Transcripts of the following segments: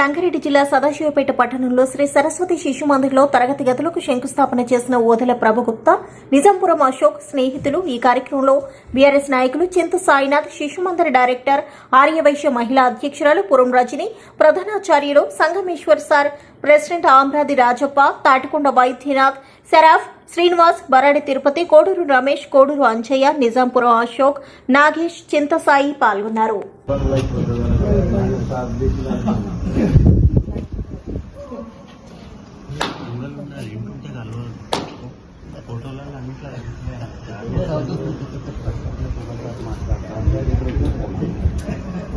సంగారెడ్డి జిల్లా సదాశివపేట పట్టణంలో శ్రీ సరస్వతి శిశు మందిర్లో తరగతి గదులకు శంకుస్థాపన చేసిన ఓదెల ప్రభుగుప్తా నిజాంపురం అశోక్ స్నేహితులు ఈ కార్యక్రమంలో బీఆర్ఎస్ నాయకులు చింత సాయినాథ్ శిశు మందిర్ డైరెక్టర్ ఆర్యవైశ్య మహిళా అధ్యక్షురాలు పురం రజని ప్రధానాచార్యులు సంగమేశ్వర్ సార్ ప్రెసిడెంట్ ఆమ్రాది రాజప్ప తాటికొండ వైద్యనాథ్ శరాఫ్ శ్రీనివాస్ బరాడి తిరుపతి కోడూరు రమేష్ కోడూరు అంచయ్య నిజాంపురం అశోక్ నాగేష్ చింతసాయి పాల్గొన్నారు.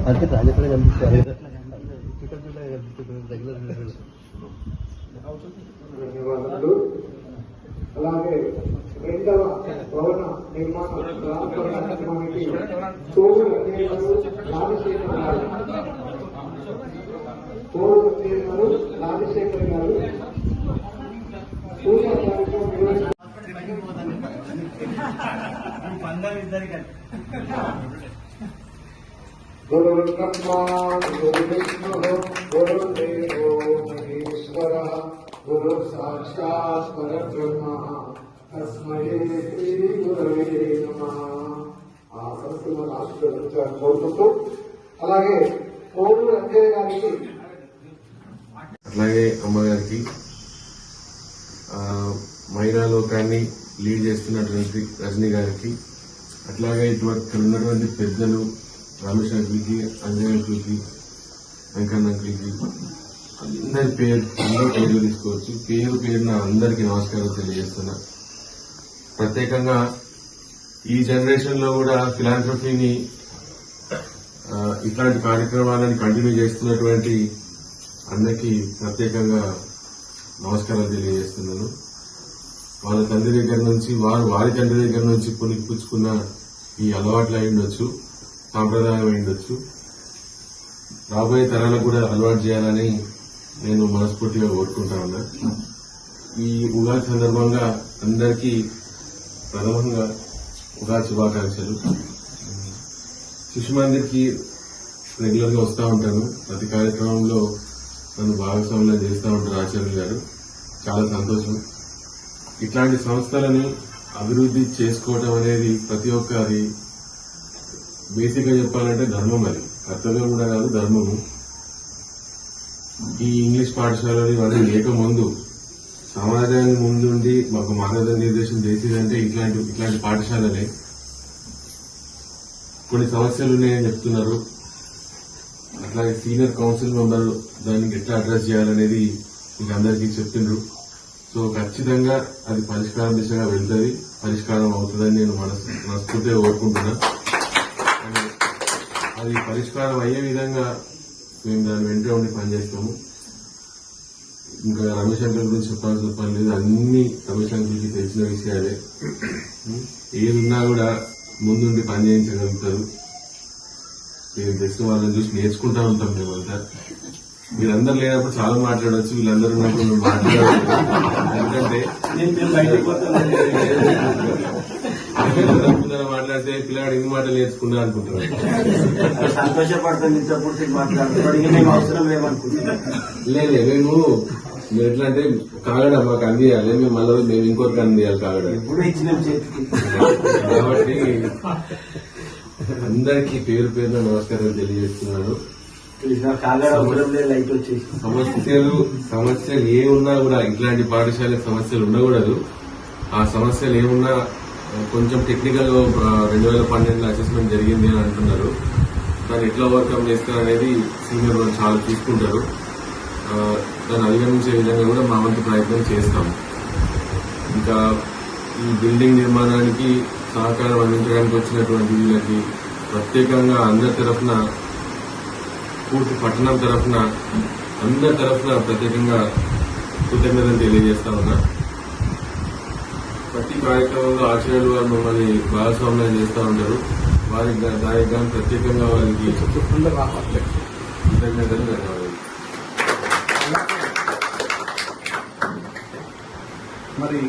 అంటే రాజకీయ కనిపిస్తారు ధన్యవాదాలు అలాగే రెండవ భవన నిర్మాణ కార్యక్రమానికి తోడు అధ్యయనాలు రాజశేఖర్ గారు తోడు అధ్యయనాలు రాజశేఖర్ గారు పూజా కార్యక్రమం నిర్వహించారు गुरुर्ब्रह्मा गुरुविष्णुः गुरुर्देवो महेश्वरः गुरुः साक्षात् परब्रह्मः तस्मै श्रीगुरवे नमः ఆ సంస్థ ఆశీర్వదించాలని కోరుకుంటూ అలాగే పౌరులు అంజయ్య గారికి అట్లాగే అమ్మగారికి ఆ, లోకాన్ని లీడ్ చేస్తున్నటువంటి రజనీ గారికి అట్లాగే ఇటువంటి ఇక్కడ ఉన్నటువంటి పెద్దలు రమేష్ అంకుల్కి అంజయ్ అంకుల్కి వెంకన్న అంకుల్కి అందరి పేరు అందరూ పేర్లు తీసుకోవచ్చు పేరు పేరున అందరికీ నమస్కారం తెలియజేస్తున్నా. ప్రత్యేకంగా ఈ జనరేషన్లో కూడా ఫిలాంట్రఫీని ఇట్లాంటి కార్యక్రమాలను కంటిన్యూ చేస్తున్నటువంటి అందరికీ ప్రత్యేకంగా నమస్కారాలు తెలియజేస్తున్నాను. వాళ్ళ తండ్రి దగ్గర నుంచి వారు వారి తండ్రి దగ్గర నుంచి పునికి పుచ్చుకున్న ఈ అలవాట్లు అయి ఉండొచ్చు సాంప్రదాయం అయి ఉండొచ్చు. రాబోయే తరాలకు కూడా అలవాటు చేయాలని నేను మనస్ఫూర్తిగా కోరుకుంటా ఉన్నా. ఈ ఉగాది సందర్భంగా అందరికీ ప్రథమంగా ఉగాది శుభాకాంక్షలు. శిశు మందిర్కి రెగ్యులర్గా వస్తూ ఉంటాను. ప్రతి కార్యక్రమంలో నన్ను భాగస్వామ్యం చేస్తూ ఉంటారు ఆచార్యులు గారు. చాలా సంతోషం. ఇట్లాంటి సంస్థలని అభివృద్ధి చేసుకోవటం అనేది ప్రతి ఒక్కరి బేసిక్గా చెప్పాలంటే ధర్మం అది. కర్తవ్యం కూడా కాదు ధర్మము. ఈ ఇంగ్లీష్ పాఠశాలలు ఇవన్నీ లేకముందు సమాజాన్ని ముందుండి మాకు మార్గనిర్దేశం చేసేదంటే ఇట్లాంటి ఇట్లాంటి పాఠశాలలే. కొన్ని సమస్యలు ఉన్నాయని చెప్తున్నారు. అట్లాగే సీనియర్ కౌన్సిల్ మెంబర్ దానికి ఎట్లా అడ్రస్ చేయాలనేది మీకు అందరికీ చెప్పిండ్రు సో ఖచ్చితంగా అది పరిష్కారం దిశగా వెళ్తుంది. పరిష్కారం అవుతుందని నేను మనస్ మనస్ఫూర్తిగా కోరుకుంటున్నా. అది పరిష్కారం అయ్యే విధంగా మేము దాని వెంట ఉండి పనిచేస్తాము. ఇంకా రమేష్ అంకుల్ గురించి చెప్పాల్సిన పని లేదు. అన్ని రమేష్ అంకుల్కి తెలిసిన విషయాలే. ఏది ఉన్నా కూడా ముందుండి పని చేయించగలుగుతారు. మేము తెలిసిన వాళ్ళని చూసి నేర్చుకుంటా ఉంటాం మేమంతా. మీరందరూ లేనప్పుడు చాలా మాట్లాడవచ్చు వీళ్ళందరూ ఉన్నప్పుడు మేము మాట్లాడవచ్చు ఎందుకంటే మాట్లాడితే పిల్లాడు ఎన్ని మాటలు నేర్చుకున్నా మేము అవసరం లేమనుకుంటున్నాం లేదు మేము మీరు ఎట్లా అంటే కాగడ మాకు అందియాలి మేము మళ్ళీ మేము ఇంకొకరికి అందియాలి కాగడ. కాబట్టి అందరికీ పేరు పేరున నమస్కారం తెలియజేస్తున్నాను. సమస్యలు సమస్యలు ఏ ఉన్నా కూడా ఇట్లాంటి పాఠశాల సమస్యలు ఉండకూడదు. ఆ సమస్యలు ఏమున్నా కొంచెం టెక్నికల్ రెండు వేల పన్నెండులో అసెస్మెంట్ జరిగింది అని అంటున్నారు. దాన్ని ఎట్లా ఓవర్కమ్ చేస్తారు అనేది సీనియర్ వాళ్ళు చాలా తీసుకుంటారు దాన్ని అధిగమించే విధంగా కూడా మా వంతు ప్రయత్నం చేస్తాం. ఇంకా ఈ బిల్డింగ్ నిర్మాణానికి సహకారం అందించడానికి వచ్చినటువంటి వీళ్ళకి ప్రత్యేకంగా అందరి తరఫున పూర్తి పట్టణం తరఫున అందరి తరఫున ప్రత్యేకంగా కృతజ్ఞతలు తెలియజేస్తా ఉన్నా. ప్రతి కార్యక్రమంలో ఆచార్యులు వారు మమ్మల్ని భాగస్వామ్యం చేస్తూ ఉంటారు వారికి దానికి ప్రత్యేకంగా వారికి కృతజ్ఞతలు ధన్యవాదాలు. మరి